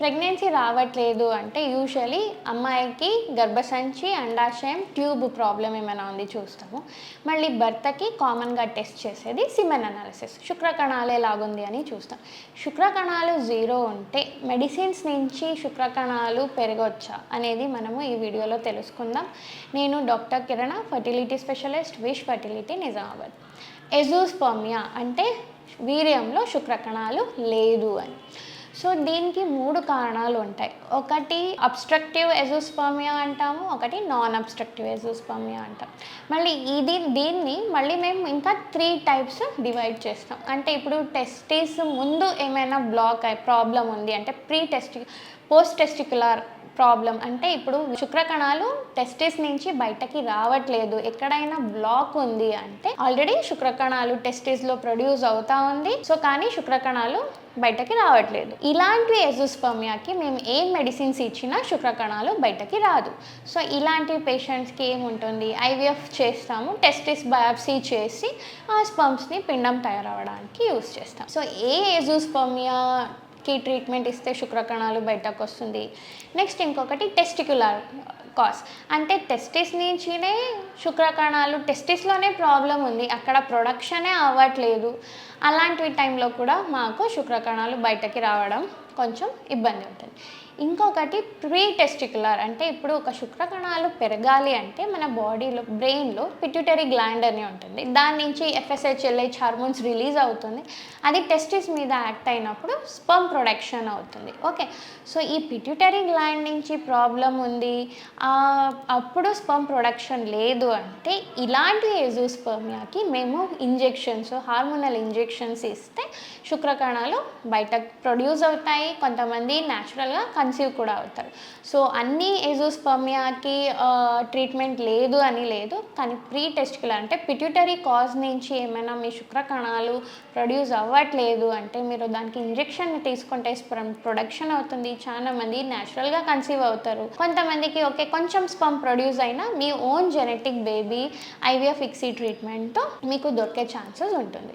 Pregnancy రావట్లేదు అంటే usually అమ్మాయికి గర్భసంచి అండాశయం ట్యూబ్ ప్రాబ్లం ఏమైనా ఉంది చూస్తాము. మళ్ళీ భర్తకి కామన్గా టెస్ట్ చేసేది సిమెన్ అనాలిసిస్. శుక్రకణాలు ఎలాగుంది అని చూస్తాం. శుక్రకణాలు జీరో ఉంటే మెడిసిన్స్ నుంచి శుక్రకణాలు పెరగవచ్చా అనేది మనము ఈ వీడియోలో తెలుసుకుందాం. నేను doctor Kiran fertility specialist Wish fertility Nizamabad. Azoospermia అంటే వీర్యంలో శుక్రకణాలు లేదు అని. సో దీనికి మూడు కారణాలు ఉంటాయి. ఒకటి అబ్స్ట్రక్టివ్ ఎజోస్పర్మియా అంటాము ఒకటి నాన్ అబ్స్ట్రక్టివ్ ఎజోస్పర్మియా అంటాం. మళ్ళీ ఇది దీన్ని మళ్ళీ మేము ఇంకా త్రీ టైప్స్ డివైడ్ చేస్తాం. అంటే ఇప్పుడు టెస్టీస్ ముందు ఏమైనా బ్లాక్ అయ్యి ప్రాబ్లం ఉంది అంటే pre test post testicular problem అంటే ఇప్పుడు శుక్రకణాలు టెస్టిస్ నుంచి బయటకి రావట్లేదు. ఎక్కడైనా బ్లాక్ ఉంది అంటే ఆల్రెడీ శుక్రకణాలు టెస్టిస్లో ప్రొడ్యూస్ అవుతా ఉంది. సో కానీ శుక్రకణాలు బయటకి రావట్లేదు. ఇలాంటి ఎజోస్పర్మియాకి మేము ఏం మెడిసిన్స్ ఇచ్చినా శుక్రకణాలు బయటకి రాదు. సో ఇలాంటి పేషెంట్స్కి ఏముంటుంది? ఐవీఎఫ్ చేస్తాము టెస్టిస్ బయాప్సీ చేసి ఆ స్పమ్స్ని పిండం తయారవడానికి యూస్ చేస్తాం. సో ఏ ఎజోస్పర్మియా కి ట్రీట్మెంట్ ఇస్తే శుక్రకణాలు బయటకు వస్తుంది. నెక్స్ట్ ఇంకొకటి టెస్టిక్యులర్ కాస్ అంటే టెస్టిస్ నుంచినే శుక్రకణాలు టెస్టిస్లోనే ప్రాబ్లం ఉంది. అక్కడ ప్రొడక్షనే అవ్వట్లేదు. అలాంటి టైంలో కూడా మాకు శుక్రకణాలు బయటకి రావడం కొంచెం ఇబ్బంది ఉంటుంది ఇంకొకటి ప్రీ టెస్టిక్యులర్ అంటే ఇప్పుడు ఒక శుక్రకణాలు పెరగాలి అంటే మన బాడీలో బ్రెయిన్లో పిట్యూటరీ గ్లాండ్ అని ఉంటుంది. దాని నుంచి ఎఫ్ఎస్హెచ్ఎల్హెచ్ హార్మోన్స్ రిలీజ్ అవుతుంది. అది టెస్టిస్ మీద యాక్ట్ అయినప్పుడు స్పమ్ ప్రొడక్షన్ అవుతుంది. ఓకే సో ఈ పిట్యూటరీ గ్లాండ్ నుంచి ప్రాబ్లం ఉంది. అప్పుడు స్పర్మ్ ప్రొడక్షన్ లేదు అంటే ఇలాంటి ఎజోస్పర్మియాకి మేము ఇంజెక్షన్స్ హార్మోనల్ ఇంజెక్షన్స్ ఇస్తే శుక్రకణాలు బయట ప్రొడ్యూస్ అవుతాయి. కొంతమంది న్యాచురల్గా కన్సీవ్ కూడా అవుతారు. సో అన్ని ఎజోస్పర్మియాకి ట్రీట్మెంట్ లేదు అని లేదు. కానీ ప్రీ టెస్టికులర్ అంటే పిట్యూటరీ కాజ్ నుంచి ఏమైనా మీ శుక్రకణాలు ప్రొడ్యూస్ అవ్వట్లేదు అంటే మీరు దానికి ఇంజెక్షన్ తీసుకుంటే స్పర్మ్ ప్రొడక్షన్ అవుతుంది. చాలా మంది న్యాచురల్గా కన్సీవ్ అవుతారు. కొంతమందికి ఓకే కొంచెం స్పర్మ్ ప్రొడ్యూస్ అయినా మీ own genetic baby IVF ICSI ట్రీట్మెంట్తో మీకు దొరికే ఛాన్సెస్ ఉంటుంది.